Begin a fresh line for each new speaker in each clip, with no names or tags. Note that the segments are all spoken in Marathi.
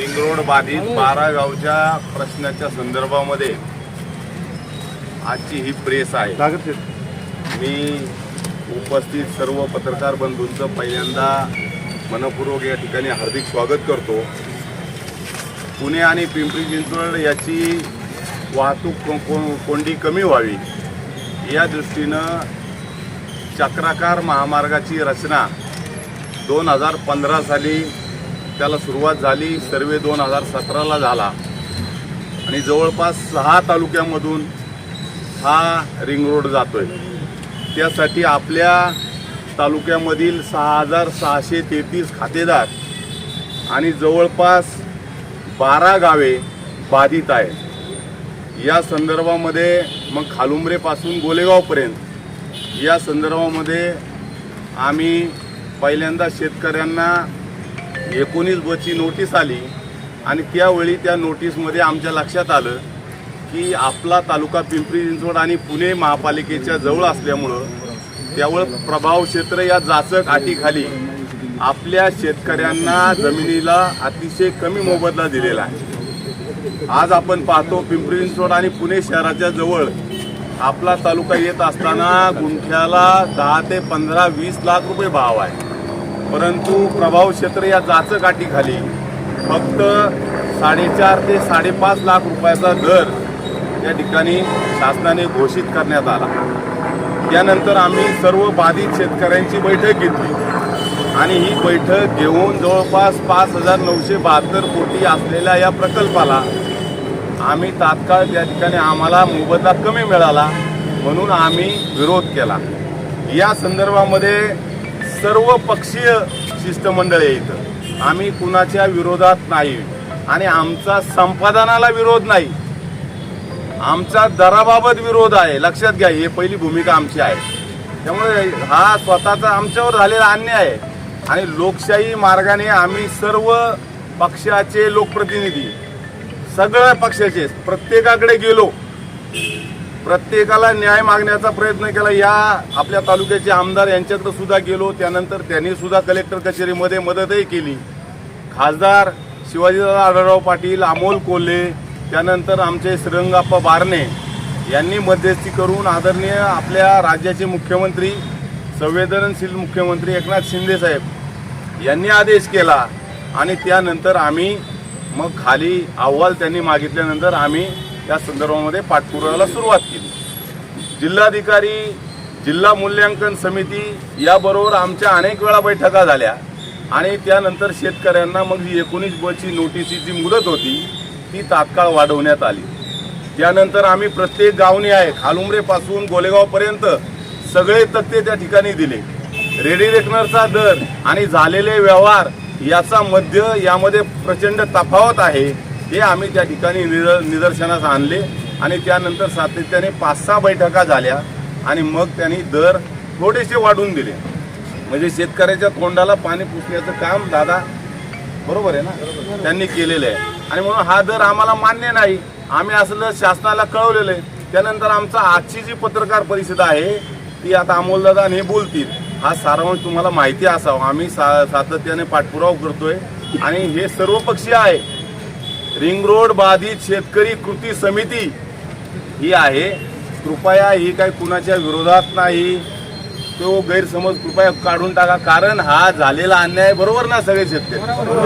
रिंग रोड बाधित बारा गावच्या प्रश्नाच्या संदर्भामध्ये आजची ही प्रेस आहे. मी उपस्थित सर्व पत्रकार बंधूंचं पहिल्यांदा मनपूर्वक या ठिकाणी हार्दिक स्वागत करतो. पुणे आणि पिंपरी चिंचवड याची वाहतूक को- को- कोंडी कमी व्हावी या दृष्टीनं चक्राकार महामार्गाची रचना दोन हजार पंधरा साली त्याला सुरुवात झाली सर्वे दोन हजार सतराला झाला. आणि जवळपास सहा तालुक्यामधून हा रिंग रोड जातोय. त्यासाठी आपल्या तालुक्यामधील सहा हजार सहाशे तेहतीस खातेदार आणि जवळपास बारा गावे बाधित आहेत. या संदर्भामध्ये मग खालुंबरेपासून गोलेगावपर्यंत या संदर्भामध्ये आम्ही पहिल्यांदा शेतकऱ्यांना एकोणीस बची नोटीस आली आणि त्यावेळी त्या नोटीसमध्ये आमच्या लक्षात आलं की आपला तालुका पिंपरी चिंचवड आणि पुणे महापालिकेच्या जवळ असल्यामुळं त्यावर प्रभाव क्षेत्र या जाचक आटीखाली आपल्या शेतकऱ्यांना जमिनीला अतिशय कमी मोबदला दिलेला आहे. आज आपण पाहतो पिंपरी चिंचवड आणि पुणे शहराच्या जवळ आपला तालुका येत असताना गुंठ्याला दहा ते पंधरा वीस लाख रुपये भाव आहे. परंतु प्रभाव क्षेत्र या जाचकाठीखाली फक्त साडेचार ते साडेपाच लाख रुपयाचा दर या ठिकाणी शासनाने घोषित करण्यात आला. त्यानंतर आम्ही सर्व बाधित शेतकऱ्यांची बैठक घेतली आणि ही बैठक घेऊन जवळपास पाच हजार नऊशे बहात्तर कोटी असलेल्या या प्रकल्पाला आम्ही तात्काळ त्या ठिकाणी आम्हाला मोबदला कमी मिळाला म्हणून आम्ही विरोध केला. या संदर्भामध्ये सर्व पक्षीय शिष्टमंडळ आहे इथं. आम्ही कुणाच्या विरोधात नाही. आणि आमचा संपादनाला विरोध नाही. आमचा दराबाबत विरोध आहे. लक्षात घ्या ही पहिली भूमिका आमची आहे. त्यामुळे हा स्वतःचा आमच्यावर झालेला अन्याय आहे. आणि लोकशाही मार्गाने आम्ही सर्व पक्षाचे लोकप्रतिनिधी सगळ्या पक्षाचे प्रत्येकाकडे गेलो. प्रत्येकाला न्याय मागण्याचा प्रयत्न केला. या आपल्या तालुक्याचे आमदार यांच्याकडे सुद्धा गेलो. त्यानंतर त्यांनी सुद्धा कलेक्टर कचेरीमध्ये मदतही केली. खासदार शिवाजीदादा आढळराव पाटील अमोल कोल्हे त्यानंतर आमचे श्रीरंगाप्पा बारणे यांनी मध्यस्थी करून आदरणीय आपल्या राज्याचे मुख्यमंत्री संवेदनशील मुख्यमंत्री एकनाथ शिंदे साहेब यांनी आदेश केला आणि त्यानंतर आम्ही मग खाली अहवाल त्यांनी मागितल्यानंतर आम्ही या संदर्भामध्ये पाठपुराव्याला सुरुवात केली. जिल्हाधिकारी जिल्हा मूल्यांकन समिती याबरोबर आमच्या अनेक वेळा बैठका झाल्या आणि त्यानंतर शेतकऱ्यांना मग ही एकोणीस बची नोटीसची जी मुदत होती ती तात्काळ वाढवण्यात आली. त्यानंतर आम्ही प्रत्येक गावने आहे खालुमरेपासून गोलेगावपर्यंत सगळे तक्ते त्या ठिकाणी दिले. रेडी रेकनरचा दर आणि झालेले व्यवहार याचा मध्य यामध्ये प्रचंड तफावत आहे. हे आम्ही त्या ठिकाणी निदर निदर्शनास आणले आणि त्यानंतर सातत्याने पाच सहा बैठका झाल्या आणि मग त्यांनी दर थोडेसे वाढवून दिले. म्हणजे शेतकऱ्याच्या तोंडाला पाणी पुसण्याचं काम दादा बरोबर आहे ना? त्यांनी केलेलं आहे. आणि म्हणून हा दर आम्हाला मान्य नाही. आम्ही असलं शासनाला कळवलेलं आहे. त्यानंतर आमचा आजची जी पत्रकार परिषद आहे ती आता अमोलदादा आणि हे बोलतील. हा सारांश तुम्हाला माहिती असावा. आम्ही सा सातत्याने पाठपुरावा करतोय. आणि हे सर्वपक्षीय आहे. रिंग रोड बाधित शेतकरी कृती समिती ही आहे. कृपया ही काही कुणाच्या विरोधात नाही. तो गैरसमज कृपया काढून टाका. कारण हा झालेला अन्याय बरोबर ना सगळे शेतकरी?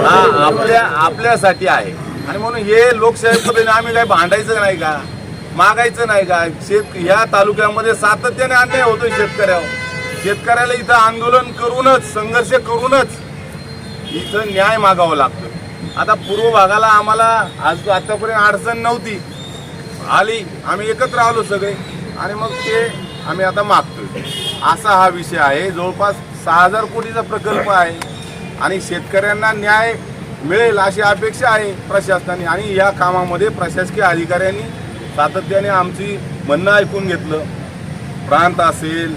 हा आपल्या आपल्यासाठी आहे. आणि म्हणून हे लोकशाही पद्धतीने आम्ही काय भांडायचं नाही का? मागायचं नाही का? शेत ह्या तालुक्यामध्ये सातत्याने अन्याय होतोय शेतकऱ्यावर. शेतकऱ्याला इथं आंदोलन करूनच संघर्ष करूनच इथं न्याय मागावं लागतं आता पूर्व भागाला आम्हाला आज आतापर्यंत अडचण नव्हती. आली आम्ही एकत्र आलो सगळे. आणि मग ते आम्ही आता मागतोय. असा हा विषय आहे. जवळपास सहा हजार कोटीचा प्रकल्प आहे. आणि शेतकऱ्यांना न्याय मिळेल अशी अपेक्षा आहे प्रशासनाने. आणि या कामामध्ये प्रशासकीय अधिकाऱ्यांनी सातत्याने आमची म्हणणं ऐकून घेतलं. प्रांत असेल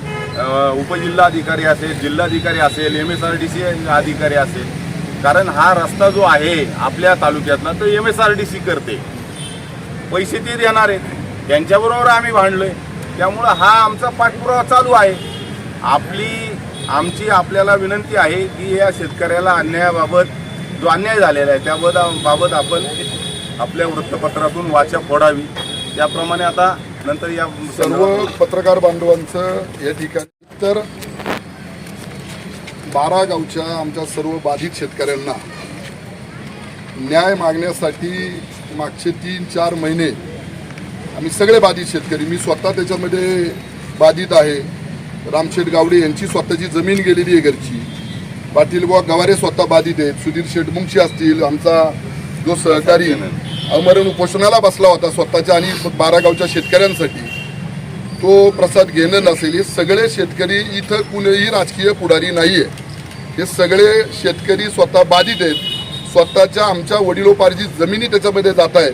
उपजिल्हाधिकारी असेल जिल्हाधिकारी असेल M S R D C अधिकारी असेल. कारण हा रस्ता जो आहे आपल्या तालुक्यातला तो M S R D C करते. पैसे ते देणार आहेत. त्यांच्याबरोबर आम्ही भांडलोय. त्यामुळं हा आमचा पाठपुरावा चालू आहे. आपली आमची आपल्याला विनंती आहे की या शेतकऱ्याला अन्यायाबाबत जो अन्याय झालेला आहे त्याबाबत बाबत आपण आपल्या वृत्तपत्रातून वाचा फोडावी. त्याप्रमाणे आता नंतर या
सर्व पत्रकार बांधवांचं या ठिकाणी तर बारा गावच्या आमच्या सर्व बाधित शेतकऱ्यांना न्याय मागण्यासाठी मागचे तीन चार महिने आम्ही सगळे बाधित शेतकरी मी स्वतः त्याच्यामध्ये बाधित आहे. रामशेठ गावडे यांची स्वतःची जमीन गेलेली आहे घरची. पाटील बुवा गवारे स्वतः बाधित आहेत. सुधीर शेटमुंगशी असतील आमचा जो सहकारी अमरण उपोषणाला बसला होता स्वतःच्या आणि बारा गावच्या शेतकऱ्यांसाठी. तो प्रसाद घेणं नसेल हे सगळे शेतकरी इथं कुणीही राजकीय पुढारी नाही आहे हे सगळे शेतकरी स्वतः बाधित आहेत. स्वतःच्या आमच्या वडिलोपार्जित जमिनी त्याच्यामध्ये जात आहेत.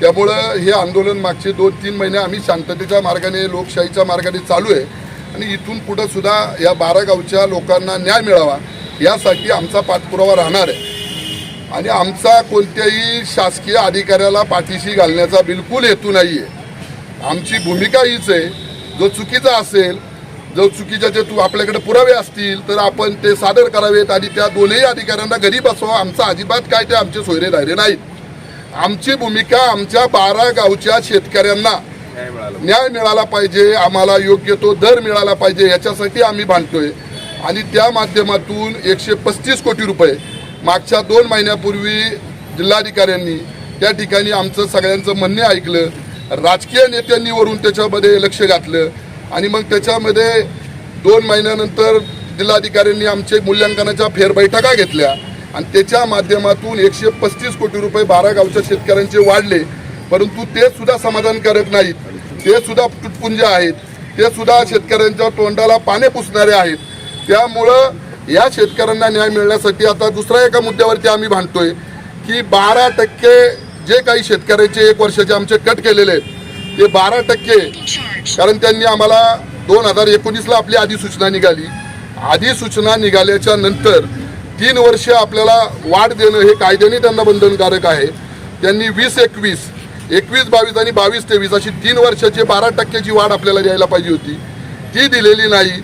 त्यामुळं हे आंदोलन मागचे दोन तीन महिने आम्ही शांततेच्या मार्गाने लोकशाहीच्या मार्गाने चालू आहे. आणि इथून पुढं सुद्धा या बारा गावच्या लोकांना न्याय मिळावा यासाठी आमचा पाठपुरावा राहणार आहे. आणि आमचा कोणत्याही शासकीय अधिकाऱ्याला पाठीशी घालण्याचा बिलकुल हेतू नाही आहे आमची भूमिका हीच आहे जो चुकीचा असेल जो चुकीच्या जे तू आपल्याकडे पुरावे असतील तर आपण ते सादर करावेत आणि त्या दोनही अधिकाऱ्यांना घरी बसवा. आमचा अजिबात काय ते आमचे सोयरे धायरे नाहीत. आमची भूमिका आमच्या बारा गावच्या शेतकऱ्यांना
न्याय मिळाला
पाहिजे आम्हाला योग्य तो दर मिळाला पाहिजे याच्यासाठी आम्ही भांडतोय. आणि त्या माध्यमातून एकशे पस्तीस कोटी रुपये मागच्या दोन महिन्यापूर्वी जिल्हाधिकाऱ्यांनी त्या ठिकाणी आमचं सगळ्यांचं म्हणणे ऐकलं. राजकीय नेत्यांनी वरून त्याच्यामध्ये लक्ष घातलं. आणि मग त्याच्यामध्ये दोन महिन्यानंतर जिल्हाधिकाऱ्यांनी आमचे मूल्यांकनाच्या फेरबैठका घेतल्या. आणि त्याच्या माध्यमातून एकशे पस्तीस कोटी रुपये बारा गावच्या शेतकऱ्यांचे वाढले. परंतु ते सुद्धा समाधानकारक नाहीत. ते सुद्धा तुटपुंज आहेत. ते सुद्धा शेतकऱ्यांच्या तोंडाला पाने पुसणारे आहेत. त्यामुळं या शेतकऱ्यांना न्याय मिळण्यासाठी आता दुसऱ्या एका मुद्द्यावरती आम्ही भांडतोय की बारा टक्के जे काही शेतकऱ्याचे एक वर्षाचे आमचे कट केलेले आहेत ते बारा टक्के. कारण त्यांनी आम्हाला दोन हजार एकोणीसला आपली अधिसूचना निघाली. अधिसूचना निघाल्याच्या नंतर तीन वर्ष आपल्याला वाढ देणं हे कायद्याने त्यांना बंधनकारक आहे. त्यांनी वीस एकवीस एकवीस बावीस आणि बावीस तेवीस अशी तीन वर्षाची बारा टक्क्याची वाढ आपल्याला द्यायला पाहिजे होती. ती दिलेली नाही.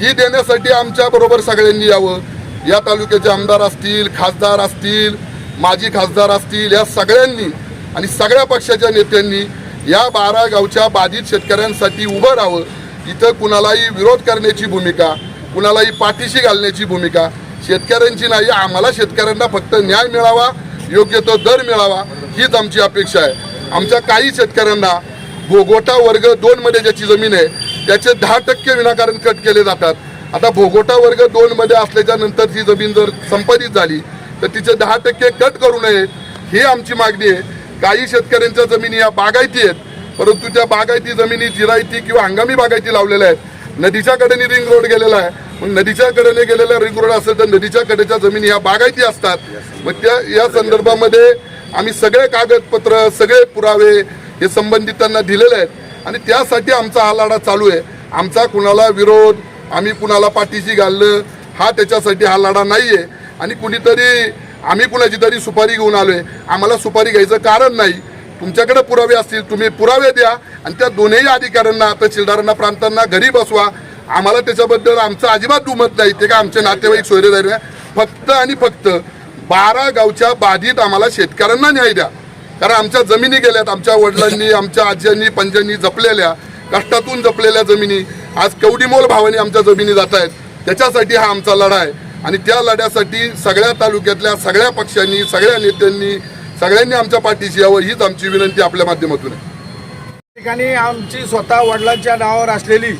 ती देण्यासाठी आमच्या बरोबर सगळ्यांनी यावं. या तालुक्याचे आमदार असतील खासदार असतील माजी खासदार असतील या सगळ्यांनी आणि सगळ्या पक्षाच्या नेत्यांनी या बारा गावच्या बाधित शेतकऱ्यांसाठी उभं राहावं. इथं कुणालाही विरोध करण्याची भूमिका कुणालाही पाठीशी घालण्याची भूमिका. शेतकऱ्यांची नाही आम्हाला शेतकऱ्यांना फक्त न्याय मिळावा योग्य तो दर मिळावा हीच आमची अपेक्षा आहे. आमच्या काही शेतकऱ्यांना भोगोटा वर्ग दोनमध्ये ज्याची जमीन आहे त्याचे दहा टक्के विनाकारण कट केले जातात. आता भोगोटा वर्ग दोनमध्ये असल्याच्या नंतर ती जमीन जर संपादित झाली तर तिचे दहा टक्के कट करू नये ही आमची मागणी आहे. काही शेतकऱ्यांच्या जमिनी या बागायती आहेत परंतु त्या बागायती जमिनी जिरायती किंवा हंगामी बागायती लावलेल्या आहेत. नदीच्या कडेने रिंग रोड गेलेला आहे. मग नदीच्या कडेने गेलेला रिंग रोड असेल तर नदीच्या कडेच्या जमिनी ह्या बागायती असतात. मग त्या या संदर्भामध्ये आम्ही सगळे कागदपत्र सगळे पुरावे हे संबंधितांना दिलेले आहेत. आणि त्यासाठी आमचा हा लढा चालू आहे. आमचा कुणाला विरोध आम्ही कुणाला पाठीशी घाललं हा त्याच्यासाठी हा लढा नाही आहे आणि कुणीतरी आम्ही कुणाची तरी सुपारी घेऊन आलोय. आम्हाला सुपारी घ्यायचं कारण नाही. तुमच्याकडे पुरावे असतील तुम्ही पुरावे द्या आणि त्या दोन्ही अधिकाऱ्यांना तहसीलदारांना प्रांतांना घरी बसवा. आम्हाला त्याच्याबद्दल आमचं अजिबात दुमत नाही. ते का आमचे नातेवाईक सोयरे फक्त आणि फक्त बारा गावच्या बाधित आम्हाला शेतकऱ्यांना न्याय द्या. कारण आमच्या जमिनी गेल्यात. आमच्या वडिलांनी आमच्या आज्यांनी पंजांनी जपलेल्या कष्टातून जपलेल्या जमिनी. आज कवडीमोल भावाने आमच्या जमिनी जात आहेत त्याच्यासाठी हा आमचा लढा आहे. आणि त्या लढ्यासाठी सगळ्या तालुक्यातल्या सगळ्या पक्षांनी सगळ्या नेत्यांनी सगळ्यांनी आमच्या पाठीशी यावं हीच आमची विनंती आपल्या माध्यमातून आहे.
ठिकाणी आमची स्वतः वडिलांच्या नावावर असलेली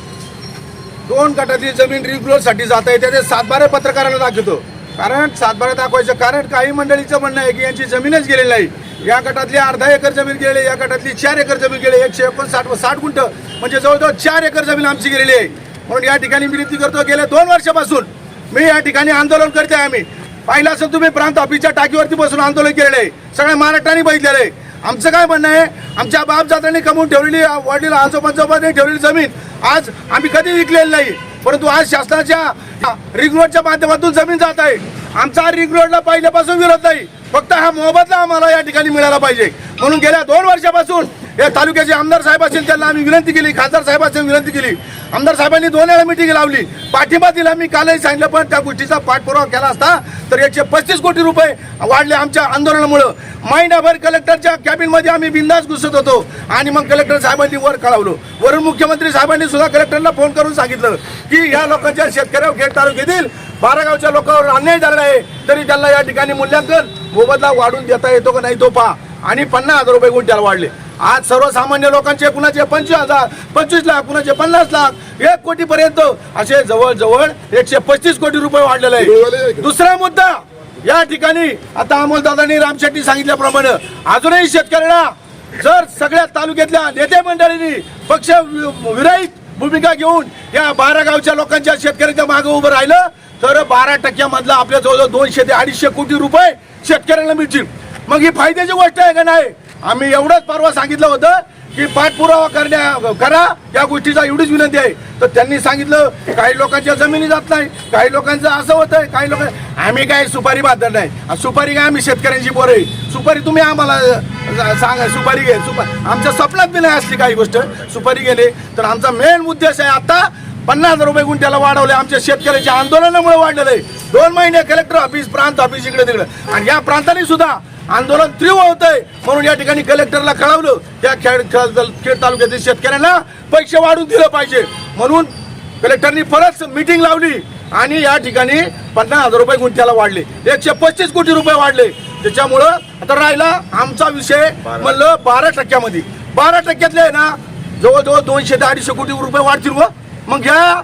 दोन गटातली जमीन रिग्युलरसाठी जात आहे त्याचे सातबारे पत्रकारांना दाखवतो. कारण सातबारे दाखवायचं कारण काही मंडळीचं म्हणणं आहे की यांची जमीनच गेलेली नाही. या गटातली अर्धा एकर जमीन गेलेली या गटातली चार एकर जमीन गेली एकशे एकोणसाठ व साठ गुंठ म्हणजे जवळजवळ चार एकर जमीन आमची गेलेली आहे. म्हणून या ठिकाणी मी विनंती करतो गेल्या दोन वर्षापासून मी या ठिकाणी आंदोलन करते आहे आम्ही. पाहिलं असं तुम्ही प्रांत ऑफिसच्या टाकीवरती बसून आंदोलन केलेलं आहे. सगळ्या महाराष्ट्राने बघितलेलं आहे. आमचं काय म्हणणं आहे? आमच्या बापजातांनी कमवून ठेवलेली वडील आजोबाजोबांनी ठेवलेली जमीन आज आम्ही कधी विकलेली नाही. परंतु आज शासनाच्या रिंग रोडच्या माध्यमातून जमीन जात आहे. आमचा रिंग रोडला पहिल्यापासून विरोध नाही. फक्त हा मोबदला आम्हाला या ठिकाणी मिळाला पाहिजे. म्हणून गेल्या दोन वर्षापासून या तालुक्याचे आमदार साहेब असतील त्यांना आम्ही विनंती केली खासदार साहेब असेल विनंती केली. आमदार साहेबांनी दोन वेळा मिटिंग लावली. पाठिंबा दिला मी कालही सांगितलं पण त्या गोष्टीचा पाठपुरावा केला असता तर एकशे पस्तीस कोटी रुपये वाढले आमच्या आंदोलनामुळं. महिनाभर कलेक्टरच्या कॅबिनमध्ये आम्ही बिंदास घुसत होतो आणि मग कलेक्टर साहेबांनी वर कळवलं. वरून मुख्यमंत्री साहेबांनी सुद्धा कलेक्टरला फोन करून सांगितलं की या लोकांच्या शेतकऱ्यावर खेड तालुक्यातील बारागावच्या लोकांवर अन्याय झालेला आहे तरी त्यांना या ठिकाणी मूल्यांकन मोबदला वाढून देता येतो का नाही तो पहा. आणि पन्नास हजार रुपये गुंठ्याला वाढले. आज सर्वसामान्य लोकांचे कुणाचे पंचवीस हजार पंचवीस लाख कुणाचे पन्नास लाख एक कोटी पर्यंत असे जवळजवळ एकशे पस्तीस कोटी रुपये वाढलेले आहे दुसरा मुद्दा या ठिकाणी आता अमोलदादांनी राम शेट्टी सांगितल्याप्रमाणे अजूनही शेतकऱ्यांना जर सगळ्या तालुक्यातल्या नेते मंडळींनी पक्ष विरहित भूमिका घेऊन या बारा गावच्या लोकांच्या शेतकऱ्याच्या मागे उभं राहिलं तर बारा टक्क्यामधला आपल्या जवळजवळ दोनशे ते अडीचशे कोटी रुपये शेतकऱ्यांना मिळतील. मग ही फायद्याची गोष्ट आहे का नाही? आम्ही एवढंच परवा सांगितलं होतं की पाठपुरावा करण्या करा. या गोष्टीचा एवढीच विनंती आहे. तर त्यांनी सांगितलं काही लोकांच्या जमिनी जात नाही. काही लोकांचं असं होतंय काही लोक आम्ही काय सुपारी बांधत नाही. सुपारी काय आम्ही शेतकऱ्यांची बोर आहे सुपारी तुम्ही आम्हाला सांगा सुपारी घे. सुपारी आमच्या स्वप्नात बी नाही असली काही गोष्ट. सुपारी गेले तर आमचा मेन उद्देश आहे आता पन्नास रुपये गुंठ्याला वाढवले. आमच्या शेतकऱ्याच्या आंदोलनामुळे वाढलेलं आहे. दोन महिने कलेक्टर ऑफिस प्रांत ऑफिस इकडे तिकडे आणि या प्रांताने सुद्धा आंदोलन तीव्र होत आहे म्हणून या ठिकाणी कलेक्टरला कळवलं त्या खेड खेड तालुक्यातील शेतकऱ्यांना पैसे वाढून दिलं पाहिजे. म्हणून कलेक्टरनी परत मीटिंग लावली आणि या ठिकाणी पन्नास हजार रुपये गुंठ्याला वाढले. एकशे पस्तीस कोटी रुपये वाढले. त्याच्यामुळं आता राहिला आमचा विषय म्हणलं बारा टक्क्यामध्ये. बारा टक्क्यातले आहे ना जवळजवळ दोनशे ते अडीचशे कोटी रुपये वाढतील व. मग ह्या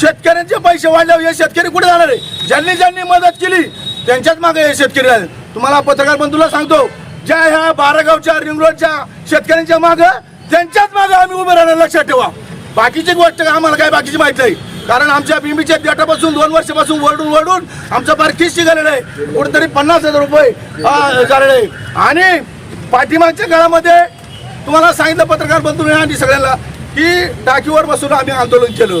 शेतकऱ्यांचे पैसे वाढल्यावर हे शेतकरी कुठे जाणार आहे? ज्यांनी ज्यांनी मदत केली त्यांच्याच मागे हे शेतकरी तुम्हाला पत्रकार बंधूला सांगतो ज्या ह्या बारागावच्या रिंगरोडच्या शेतकऱ्यांच्या मागं त्यांच्याच मागे आम्ही उभे राहणार लक्षात ठेवा. बाकीची गोष्ट आम्हाला काय बाकीची माहीत नाही? कारण आमच्या बिंबीच्या देटापासून दोन वर्षापासून वरडून वरडून आमचं फार खिस्ती झालेलं आहे. कुठेतरी पन्नास हजार रुपये झालेले आहे. आणि पाठिमागच्या काळामध्ये तुम्हाला सांगितलं पत्रकार बंधू आणि सगळ्यांना की टाकीवर बसून आम्ही आंदोलन केलं.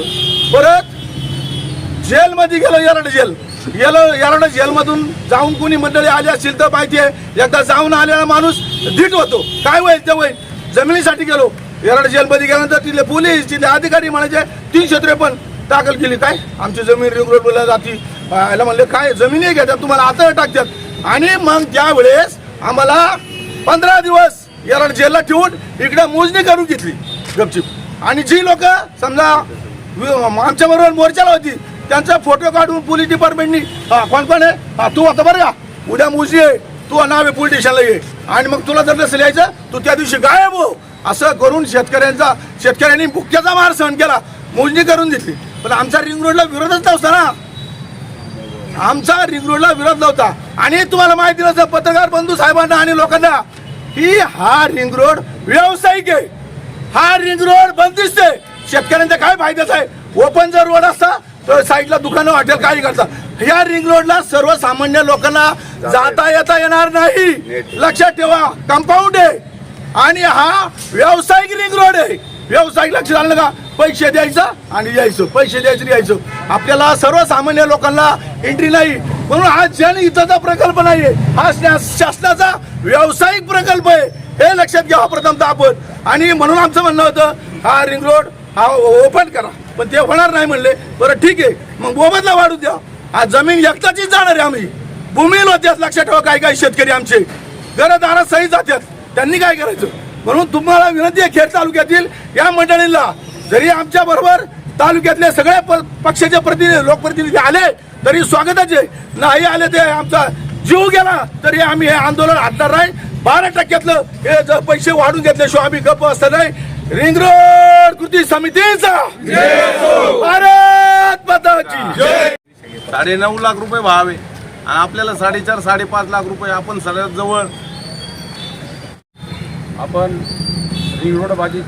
परत जेलमध्ये गेलो येरड जेल. गेलो येरड जेलमधून जाऊन कोणी मंडळी आली असतील तर माहिती आहे. एकदा जाऊन आलेला माणूस धीट होतो. काय होईल ते होईल. जमिनीसाठी गेलो. येरड जेलमध्ये गेल्यानंतर तिथले पोलीस तिथले अधिकारी म्हणायचे तीनशे त्रेपन्न दाखल केली. काय? आमची जमीन रिंग रोड बोलल्या जाती. याला म्हणले काय? जमिनी घेतात. तुम्हाला आता टाकतात. आणि मग त्यावेळेस आम्हाला पंधरा दिवस येरड जेलला ठेवून इकडे मोजणी करून घेतली. गपचिप. आणि जी लोक समजा आमच्या बरोबर मोर्चाला होती त्यांचा फोटो काढून पोलीस डिपार्टमेंटनी हा कोण कोण आहे? हा तू आता बरं का? उद्या मुशी आहे. तू नाव आहे पोलीस स्टेशनला ये. आणि मग तुला जर नसेल यायचं तू त्या दिवशी गायब हो. असं करून शेतकऱ्यांचा शेतकऱ्यांनी भुक्याचा मार सहन केला. मोजणी करून घेतली. पण आमचा रिंग रोडला विरोधच नव्हता ना. आमचा रिंग रोडला विरोध नव्हता. आणि तुम्हाला माहिती नसतं पत्रकार बंधू साहेबांना आणि लोकांना की हा रिंग रोड व्यावसायिक आहे. हा रिंग रोड बंदिस्त आहे. शेतकऱ्यांचा काय फायद्याचा आहे? ओपन जर रोड असता साईडला दुकानं हॉटेल काही करता? या रिंग रोडला सर्वसामान्य लोकांना जाता. येता येणार नाही. लक्षात ठेवा कंपाऊंड आहे. आणि हा व्यावसायिक रिंग रोड आहे. व्यावसायिक लक्ष झालं का पैसे द्यायचं आणि यायचं. पैसे द्यायचं यायचं. आपल्याला सर्वसामान्य लोकांना एंट्री नाही. म्हणून हा जनहिताचा प्रकल्प नाहीये. हा शासनाचा व्यावसायिक प्रकल्प आहे. हे लक्षात घ्यावं प्रथमतः आपण. आणि म्हणून आमचं म्हणणं होतं हा रिंग रोड हा ओपन करा. पण ते होणार नाही म्हणले. बरं ठीक आहे. मग मोबदला वाढू द्या. आज जमीन एकटाचीच जाणार आहे आम्ही. भूमी होत्यात लक्षात ठेवा काही काही शेतकरी आमचे. घरदारात सही जात्यात. त्यांनी काय करायचं? म्हणून तुम्हाला विनंती आहे खेड तालुक्यातील या मंडळींना जरी आमच्या बरोबर तालुक्यातले सगळे प- पक्षाचे प्रतिनिधी लोकप्रतिनिधी आले तरी स्वागताचे. नाही आले ते आमचा जीव गेला तरी आम्ही हे आंदोलन हातणार नाही. बारा टक्क्यातलं हे जर पैसे वाढून घेतल्याशिवाय आम्ही गप्प असतं नाही. रिंग रोड कृती समितीचा. भारत माताची
साडे नऊ लाख रुपये भाव. आहे आणि आपल्याला साडेचार साडेपाच लाख रुपये आपण सगळ्यात जवळ.
आपण रिंग रोड बाधित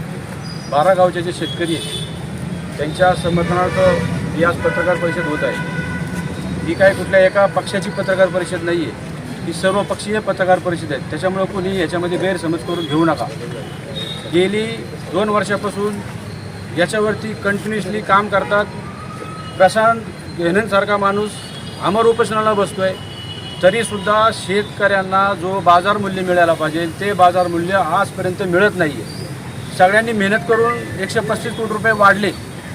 बारा गावचे जे शेतकरी त्यांच्या समर्थनार्थ ही आज पत्रकार परिषद होत आहे. ही काय कुठल्या एका पक्षाची पत्रकार परिषद नाही आहे ही सर्व पक्षीय पत्रकार परिषद आहे त्याच्यामुळं कोणी याच्यामध्ये गैरसमज करून घेऊ नका. गेली दोन वर्षापासून याच्यावरती कंटिन्युअसली काम करतात. प्रशांत गेहनेंसारखा माणूस अमर उपोषणाला बसतो आहे तरीसुद्धा शेतकऱ्यांना जो बाजारमूल्य मिळायला पाहिजे ते बाजारमूल्य आजपर्यंत मिळत नाही आहे सगळ्यांनी मेहनत करून एकशे पस्तीस कोटी रुपये वाढले.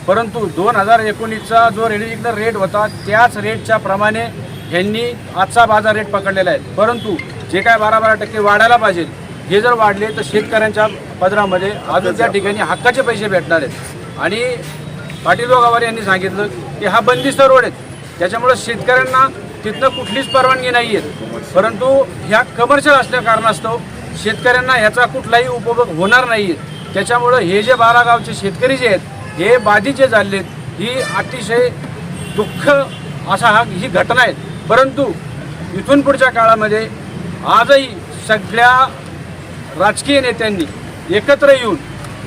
परंतु दोन हजार एकोणीसचा जो रेडिजिकल रेट होता त्याच रेटच्या प्रमाणे ह्यांनी आजचा बाजार रेट पकडलेला आहे. परंतु जे काय बारा बारा टक्के वाढायला पाहिजे हे जर वाढले तर शेतकऱ्यांच्या पदरामध्ये अजून त्या ठिकाणी हक्काचे पैसे भेटणार आहेत. आणि पाटील दोगावार यांनी सांगितलं की हा बंदिस्त रोड आहेत त्याच्यामुळे शेतकऱ्यांना तिथनं कुठलीच परवानगी नाही आहे परंतु ह्या कमर्शियल असल्या कारणास्तव शेतकऱ्यांना ह्याचा कुठलाही उपभोग होणार नाही आहे त्याच्यामुळं हे जे बारा गावचे शेतकरी जे आहेत हे बाधीचे झाले आहेत ही अतिशय दुःख असा हा ही घटना आहे. परंतु इथून पुढच्या काळामध्ये आजही सगळ्या राजकीय नेत्यांनी एकत्र येऊन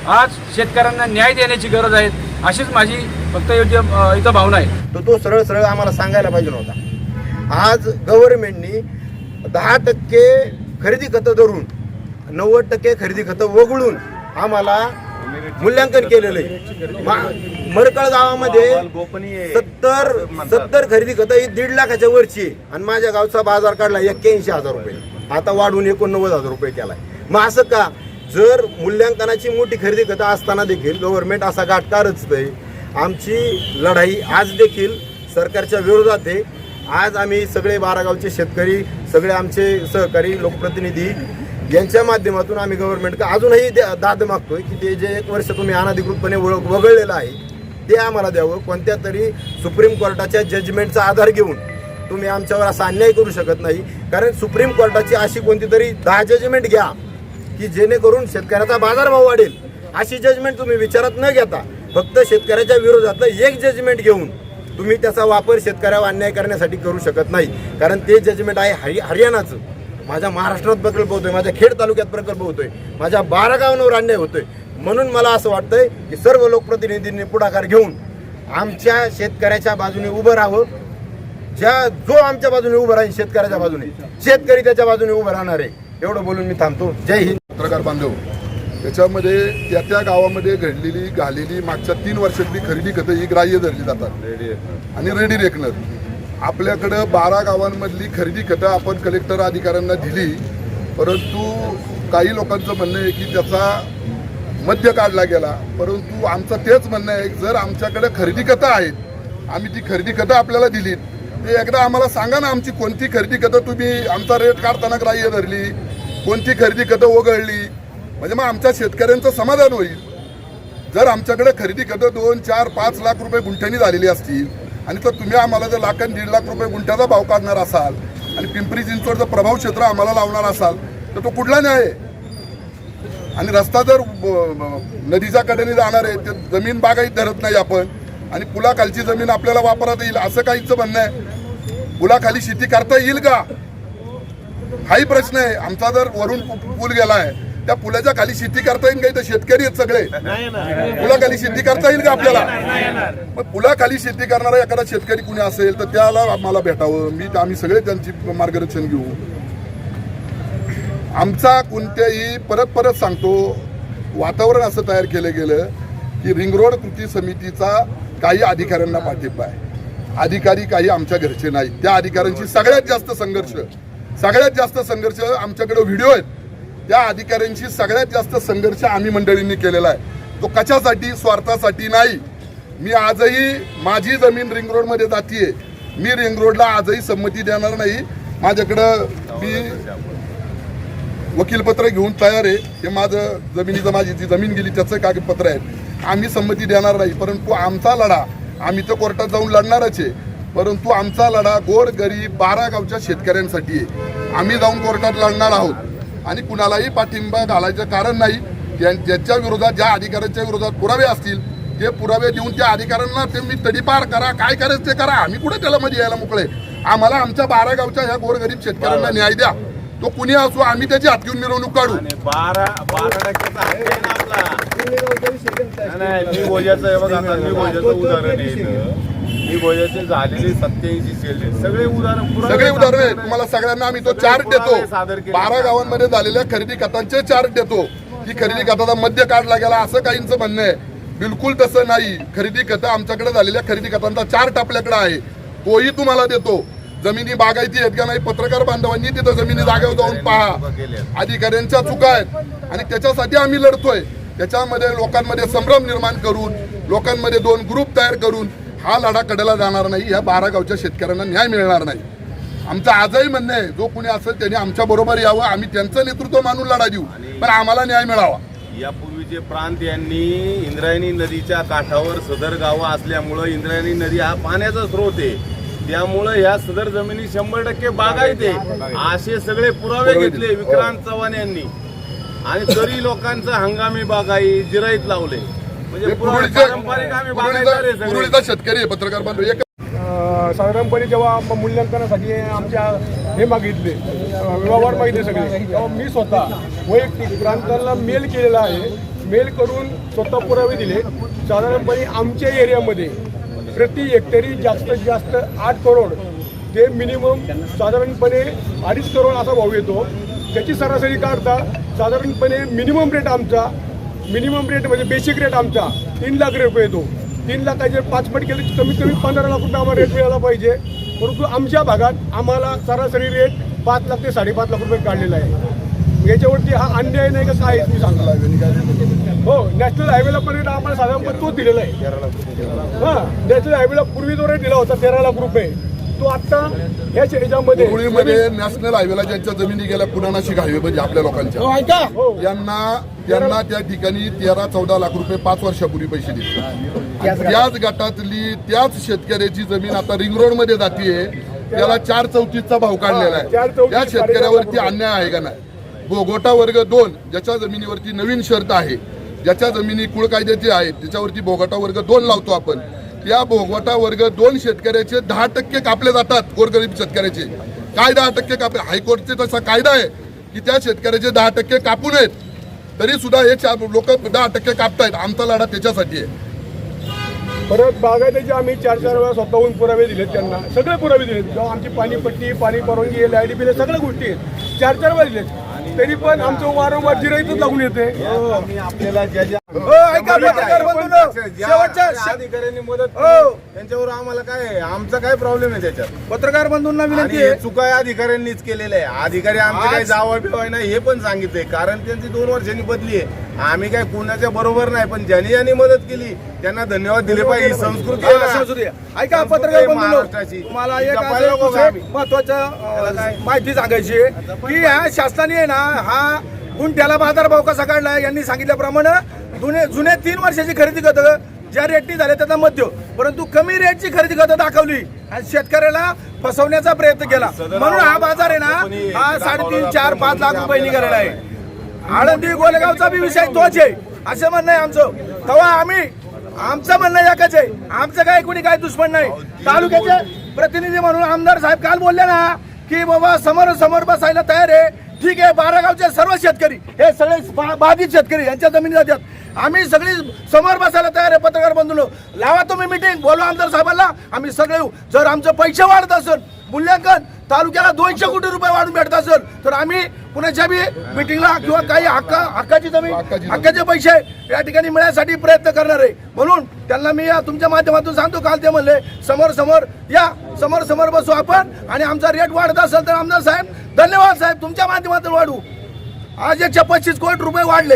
आज शेतकऱ्यांना न्याय देण्याची गरज आहे अशीच माझी फक्त योग्य इथं भावना आहे.
तर तो सरळ सरळ आम्हाला सांगायला पाहिजे नव्हता. आज गव्हर्नमेंटनी दहा टक्के खरेदी खतं धरून नव्वद टक्के खरेदी खतं वगळून आम्हाला मूल्यांकन केलेलं आहे. मा- मरकळ गावामध्ये सत्तर सत्तर खरेदी खतं ही दीड लाखाच्या वरची आणि माझ्या गावचा बाजार काढला एक्क्याऐंशी हजार रुपये. आता वाढवून एकोणनव्वद हजार रुपये केलाय. मग असं का? जर मूल्यांकनाची मोठी खरेदी करता असताना देखील गव्हर्नमेंट असा गाठका रचतंय. आमची लढाई आज देखील सरकारच्या विरोधात आहे. आज आम्ही सगळे बारागावचे शेतकरी सगळे आमचे सहकारी लोकप्रतिनिधी यांच्या माध्यमातून आम्ही गव्हर्नमेंट अजूनही दाद मागतोय की ते जे एक वर्ष तुम्ही अनधिकृतपणे वळ- वगळलेलं आहे ते आम्हाला द्यावं. कोणत्या तरी सुप्रीम कोर्टाच्या जजमेंटचा आधार घेऊन तुम्ही आमच्यावर असा अन्याय करू शकत नाही. कारण सुप्रीम कोर्टाची अशी कोणती तरी दहा जजमेंट घ्या. की जेणेकरून शेतकऱ्याचा बाजारभाव वाढेल अशी जजमेंट तुम्ही विचारात न घेता फक्त शेतकऱ्याच्या विरोधातलं एक जजमेंट घेऊन तुम्ही त्याचा वापर शेतकऱ्यावर अन्याय करण्यासाठी करू शकत नाही. कारण ते जजमेंट आहे हरि हरियाणाचं. माझ्या महाराष्ट्रात प्रकल्प होतोय माझ्या खेड तालुक्यात प्रकल्प होतोय माझ्या बारा गावांवर अन्याय होतोय. म्हणून मला असं वाटतंय की सर्व लोकप्रतिनिधींनी पुढाकार घेऊन आमच्या शेतकऱ्याच्या बाजूने उभं राहावं. ज्या जो आमच्या बाजूने उभं राहील शेतकऱ्याच्या बाजूने. शेतकरी त्याच्या बाजूने उभं राहणार आहे. एवढं बोलून मी थांबतो. जय हिंद.
पत्रकार बांधव त्याच्यामध्ये त्या त्या गावामध्ये घडलेली घालेली मागच्या तीन वर्षातली खरेदी खतं ही ग्राह्य धरली जातात. आणि रेडी रेकनर. आपल्याकडं बारा गावांमधली खरेदी खतं आपण कलेक्टर अधिकाऱ्यांना दिली परंतु काही लोकांचं म्हणणं आहे की त्याचा मध्य काढला गेला. परंतु आमचं तेच म्हणणं आहे जर आमच्याकडे खरेदी खतं आहेत आम्ही ती खरेदी खतं आपल्याला दिलीत ते एकदा आम्हाला सांगा ना आमची कोणती खरेदी खतं तुम्ही आमचा रेट काढताना ग्राह्य धरली. कोणती खरेदी खतं वगळली? म्हणजे मग आमच्या शेतकऱ्यांचं समाधान होईल. जर आमच्याकडे खरेदी खतं दोन चार पाच लाख रुपये गुंठ्यानी झालेली असतील आणि तर तुम्ही आम्हाला जर लाख आणि दीड लाख रुपये गुंठ्याचा भाव काढणार असाल आणि पिंपरी चिंचवडचं प्रभाव क्षेत्र आम्हाला लावणार असाल तर तो कुठला न्याय आहे? आणि रस्ता जर ब- नदीच्या कडेने जाणार आहे ते जमीन बागायत धरत नाही आपण आणि पुलाखालची जमीन आपल्याला वापरता येईल असं काहीच म्हणणं आहे. पुलाखाली शेती करता येईल का? हाही प्रश्न आहे. आमचा जर वरून पूल गेलाय त्या पुलाच्या खाली शेती करता येईल काही तर शेतकरी आहेत सगळे? पुलाखाली शेती करता येईल का आपल्याला? मग पुलाखाली शेती करणारा एखादा शेतकरी कुणी असेल तर त्याला आम्हाला भेटावं. मी आम्ही सगळे त्यांची मार्गदर्शन घेऊ. आमचा कोणत्याही परत परत सांगतो वातावरण असं तयार केलं गेलं की रिंग रोड कृती समितीचा काही अधिकाऱ्यांना पाठिंबा आहे. अधिकारी काही आमच्या घरचे नाहीत. त्या अधिकाऱ्यांची सगळ्यात जास्त संघर्ष सगळ्यात जास्त संघर्ष आमच्याकडे व्हिडिओ आहेत. त्या अधिकाऱ्यांशी सगळ्यात जास्त संघर्ष आम्ही मंडळींनी केलेला आहे. तो कशासाठी स्वार्थासाठी नाही. मी आजही माझी जमीन रिंग रोडमध्ये जातीये मी रिंग रोडला आजही संमती देणार नाही. माझ्याकडं मी वकीलपत्र घेऊन तयार आहे. हे माझं जमिनीचं माझी जी जमीन गेली त्याचं कागदपत्र आहे. आम्ही संमती देणार नाही. परंतु आमचा लढा आम्ही तर कोर्टात जाऊन लढणारच आहे. परंतु आमचा लढा गोर गरीब बारा गावच्या शेतकऱ्यांसाठी आहे. आम्ही जाऊन कोर्टात लढणार आहोत. आणि कुणालाही पाठिंबा घालायचं कारण नाही. ज्या- ज्याच्या विरोधात ज्या अधिकाऱ्यांच्या विरोधात पुरावे असतील ते पुरावे देऊन त्या अधिकाऱ्यांना ते मी तडीपार करा. काय करायचं ते करा. आम्ही कुठे त्याला मध्ये यायला मोकळे? आम्हाला आमच्या बारा गावच्या ह्या गोरगरीब शेतकऱ्यांना न्याय द्या. तो कुणी असो आम्ही त्याची हात घेऊन मिरवणूक काढू.
हे मी गोजाचं उदाहरण झालेले सत्याऐंशी सेल सगळे उदाहरण
सगळे उदाहरण आहेत. तुम्हाला सगळ्यांना आम्ही तो चार्ट देतो. बारा गावांमध्ये झालेल्या खरेदी खतांचे चार्ट देतो. की खरेदी खताचा मध्य काढला गेला असं काहींचं म्हणणं आहे. बिलकुल तसं नाही. खरेदी खतं आमच्याकडे झालेल्या खरेदी खतांचा चार्ट आपल्याकडे आहे. तोही तुम्हाला देतो. जमिनी बागायती आहेत का नाही पत्रकार बांधवांनी तिथं जमिनी जागेवर जाऊन पहा. अधिकाऱ्यांच्या चुका आहेत. आणि त्याच्यासाठी आम्ही लढतोय. त्याच्यामध्ये लोकांमध्ये संभ्रम निर्माण करून लोकांमध्ये दोन ग्रुप तयार करून हा लढा कडेला जाणार नाही या बारा गावच्या शेतकऱ्यांना न्याय मिळणार नाही. आमचं आजही म्हणणं आहे जो कोणी असेल त्यांनी आमच्या बरोबर यावं आम्ही त्यांचं नेतृत्व मानून लढा देऊ पण आम्हाला न्याय मिळावा.
यापूर्वीचे प्रांत यांनी इंद्रायणी नदीच्या काठावर सदर गावं असल्यामुळं इंद्रायणी नदी हा पाण्याचा स्रोत आहे. त्यामुळं ह्या सदर जमिनी शंभर टक्के बागायत असे सगळे पुरावे घेतले. विक्रांत चव्हाण यांनी. आणि तरी लोकांचं हंगामी बागाई जिराईत लावले. म्हणजे पुरा-
पुरळीचा
पारंपरिक आम्ही बागायतदार आहे
पुरळीचा
सगळे.
पुरळीचा शेतकरी आहे पत्रकार बांधव. एक
अ, साधारणपणे जेव्हा म- मूल्यांकनासाठी आमच्या हे मागितले अ, व्यवहार मागितले सगळे तेव्हा मी स्वतः वैयक्तिक प्रांतांना मेल केलेला आहे. मेल करून स्वतः पुरावे दिले. साधारणपणे आमच्या एरियामध्ये प्रति हेक्टरी जास्तीत जास्त आठ करोड ते मिनिमम साधारणपणे अडीच करोड असा भाव येतो. त्याची सरासरी काढता साधारणपणे मिनिमम रेट आमचा मिनिमम रेट म्हणजे बेसिक रेट आमचा. तीन लाख रुपये येतो. तीन लाखाचे पाच पट केले कमीत कमी पंधरा लाख रुपये आम्हाला रेट मिळाला पाहिजे. परंतु आमच्या भागात आम्हाला सरासरी रेट पाच लाख ते साडेपाच लाख रुपये काढलेला आहे. याच्यावरती हा अन्याय नाही का काय मी सांगायला हो नॅशनल हायवेला पण रेट आम्हाला साधारणपणे तोच दिलेला आहे. हां नॅशनल हायवेला पूर्वी जो रेट दिला होता तेरा लाख रुपये. तो आता ह्या याच्यामध्ये
पुरळीमध्ये नॅशनल हायवेला ज्यांच्या जमिनी गेल्या पुराणाशी हायवे म्हणजे आपल्या लोकांच्या.
ऐका. हो.
यांना त्यांना त्या ठिकाणी तेरा चौदा लाख रुपये पाच वर्षापूर्वी पैसे दिले. त्याच गटातली त्याच शेतकऱ्याची जमीन आता रिंग रोडमध्ये जातीये. त्याला चार चौतीसचा भाव काढलेला आहे. त्या शेतकऱ्यावरती अन्याय आहे का नाही? बोगोटा वर्ग दोन ज्याच्या जमिनीवरती नवीन शर्त आहे ज्याच्या जमिनी कुळ कायद्याची आहेत त्याच्यावरती बोगटा वर्ग दोन लावतो आपण. या बोगवटा वर्ग दोन शेतकऱ्याचे दहा टक्के कापले जातात गोरगरीब शेतकऱ्याचे. काय दहा टक्के कापले? हायकोर्टचे तसा कायदा आहे की त्या शेतकऱ्याचे दहा टक्के कापू नयेत. तरी सुद्धा हे चार लोक दहा टक्के कापतायत. आमचा लढा त्याच्यासाठी आहे.
परत बागायतीचे आम्ही चार चार वेळा स्वतःहून पुरावे दिलेत त्यांना. सगळे पुरावे दिलेत. जेव्हा आमची पाणीपट्टी पाणी परवानगी लाइट बिल सगळ्या गोष्टी आहेत. चार चार वेळा दिलेत. तरी पण आमचं वारंवार जिराईतच लागून येते
आम्ही आपल्याला ज्या ज्या
हो, ऐका पत्रकार बंधूंनो,
ज्या
शेवटच्या
ज्या अधिकाऱ्यांनी मदत
हो.
केली, त्यांच्यावर आम्हाला काय आहे? आमचा काय प्रॉब्लेम आहे त्याच्यात
पत्रकार बंधूंना
आणि
विनंती
हे
आहे
चुका या अधिकाऱ्यांनीच केलेल्या आहे अधिकारी आमचे काही
आज-
जावा बिवाय नाही हे पण सांगितलंय कारण त्यांची दोन वर्षांनी बदली आहे आम्ही काय कुणाच्या बरोबर नाही पण ज्यांनी ज्यांनी मदत केली त्यांना धन्यवाद दिले पाहिजे ही संस्कृती आहे
हा,
ना.
संस्कृती आहे. ऐका
संस्कृती
पत्रकार
आहे
बंधूंनो,
महाराष्ट्राची
मला एक
जपायला
असं
नको
दुसरं
आम्ही.
महत्वाचं
त्याला
अं,
काय?
माहिती सांगायची आहे की ह्या शासनाने आहे ना हा गुंठ्याला बाजारभाव कसा काढला यांनी सांगितल्याप्रमाणे जुने जुने तीन वर्षाची खरेदी खत ज्या रेटनी झाले त्याचा मध्य. परंतु कमी रेटची खरेदी खतं दाखवली. आणि शेतकऱ्याला फसवण्याचा प्रयत्न केला. म्हणून हा बाजार आहे ना हा साडेतीन चार पाच लाख रुपये निघालेला आहे. आळंदी गोलेगावचा बी विषय तोच आहे. असं म्हणणं आहे आमचं. तेव्हा आम्ही आमचं म्हणणं एकच आहे. आमचं काय कोणी काय दुश्मन नाही. तालुक्याचे प्रतिनिधी म्हणून आमदार साहेब काल बोलले ना की बाबा समोर समोर बसायला तयार आहे. ठीक आहे बारा गावचे सर्व शेतकरी हे सगळे बाधित शेतकरी यांच्या जमिनी जातात आम्ही सगळी समोर बसायला तयार आहे पत्रकार बंधूंनो. लावा तुम्ही मिटिंग बोलवा आमदार साहेबांना. आम्ही सगळे जर आमचं पैसे वाढत असेल मूल्यांकन तालुक्याला दोनशे कोटी रुपये वाढून भेटत असेल तर आम्ही कुणाच्या बी मिटिंगला किंवा काही हक्का हक्काची जमीन
हक्काची जमीन.
हक्काचे पैसे या ठिकाणी मिळण्यासाठी प्रयत्न करणार आहे. म्हणून त्यांना मी या तुमच्या माध्यमातून सांगतो काल ते म्हणले समोर समोर या समोर समोर बसू आपण आणि आमचा रेट वाढत असेल तर आमदार साहेब धन्यवाद साहेब तुमच्या माध्यमातून वाढू. आज एकशे पस्तीस कोटी रुपये वाढले.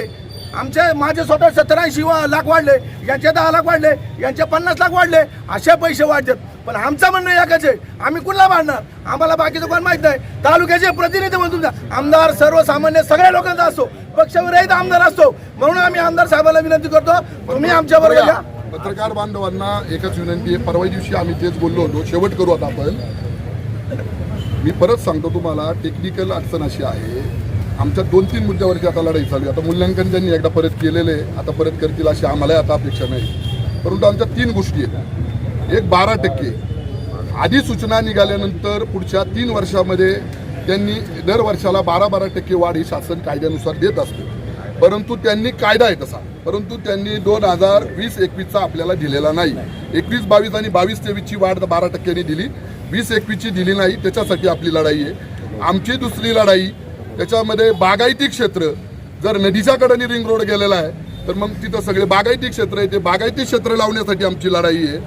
आमचे माझे स्वतः सत्तर ऐंशी लाख वाढले. यांचे दहा लाख वाढले. यांचे पन्नास लाख वाढले. असे पैसे वाढतात. पण आमचं म्हणणं एकच आहे. आम्ही कुठला मांडणार आम्हाला बाकीचं कोण माहीत नाही. तालुक्याचे प्रतिनिधी म्हणून आमदार सर्वसामान्य सगळ्या लोकांचा असतो. पक्षविरहित आमदार असतो. म्हणून आम्ही आमदार साहेबांना विनंती करतो. तुम्ही आमच्या बरोबर या
पत्रकार बांधवांना एकच विनंती आहे. परवा दिवशी आम्ही तेच बोललो होतो. शेवट करू आता आपण. मी परत सांगतो तुम्हाला टेक्निकल अडचण अशी आहे. आमच्या दोन तीन मुद्द्यावरची आता लढाई चालू आहे. आता मूल्यांकन त्यांनी एकदा परत केलेलं आहे. आता परत करतील अशी आम्हालाही आता अपेक्षा नाही. परंतु आमच्या तीन गोष्टी आहेत. एक बारा टक्के. आधी सूचना निघाल्यानंतर पुढच्या तीन वर्षामध्ये त्यांनी दर वर्षाला बारा बारा टक्के वाढ ही शासन कायद्यानुसार देत असते. परंतु त्यांनी कायदा आहे तसा. परंतु त्यांनी दोन हजार वीस एकवीसचा आपल्याला दिलेला नाही. एकवीस बावीस आणि बावीस तेवीसची वाढ बारा टक्क्यांनी दिली. वीस एकवीसची दिली नाही त्याच्यासाठी आपली लढाई आहे. आमची दुसरी लढाई त्याच्यामध्ये बागायती क्षेत्र जर नदीच्या कडेने रिंग रोड गेलेला आहे तर मग तिथं सगळे बागायती क्षेत्र आहे ते बागायती क्षेत्र लावण्यासाठी आमची लढाई आहे.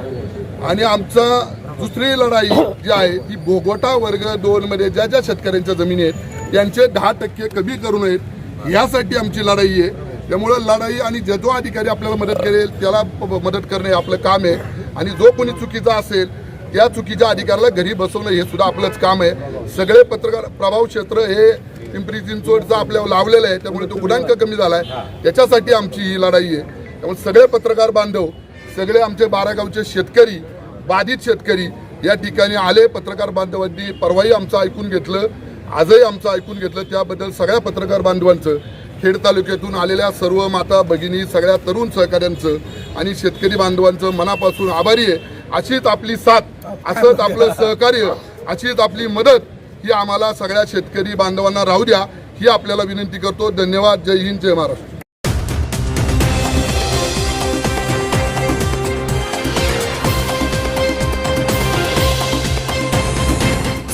आणि आमचं दुसरी लढाई जी आहे ती बोगोटा वर्ग दोनमध्ये ज्या ज्या शेतकऱ्यांच्या जमिनी आहेत त्यांचे दहा टक्के कमी करू नयेत यासाठी आमची लढाई आहे. त्यामुळं लढाई आणि जे जो अधिकारी आपल्याला मदत करेल त्याला मदत करणे आपलं काम आहे. आणि जो कोणी चुकीचा असेल त्या चुकीच्या अधिकाऱ्याला घरी बसवणं हे सुद्धा आपलंच काम आहे. सगळे पत्रकार प्रभाव क्षेत्र हे पिंपरी चिंचवडचं आपल्याला लावलेलं आहे त्यामुळे तो गुणांक कमी झाला आहे त्याच्यासाठी आमची ही लढाई आहे. त्यामुळे सगळे पत्रकार बांधव सगळे आमचे बारागावचे शेतकरी बाधित शेतकरी या ठिकाणी आले पत्रकार बांधवांनी परवाही आमचं ऐकून घेतलं आजही आमचं ऐकून घेतलं. त्याबद्दल सगळ्या पत्रकार बांधवांचं खेड तालुक्यातून आलेल्या सर्व माता भगिनी सगळ्या तरुण सहकाऱ्यांचं आणि शेतकरी बांधवांचं मनापासून आभारी आहे. अशीच आपली साथ असंच आपलं सहकार्य अशीच आपली मदत ही आम्हाला सगळ्या शेतकरी बांधवांना राहू द्या ही आपल्याला विनंती करतो. धन्यवाद. जय हिंद जय महाराष्ट्र.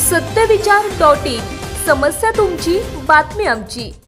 Satyavichar dot in. समस्या तुमची बातमी आमची.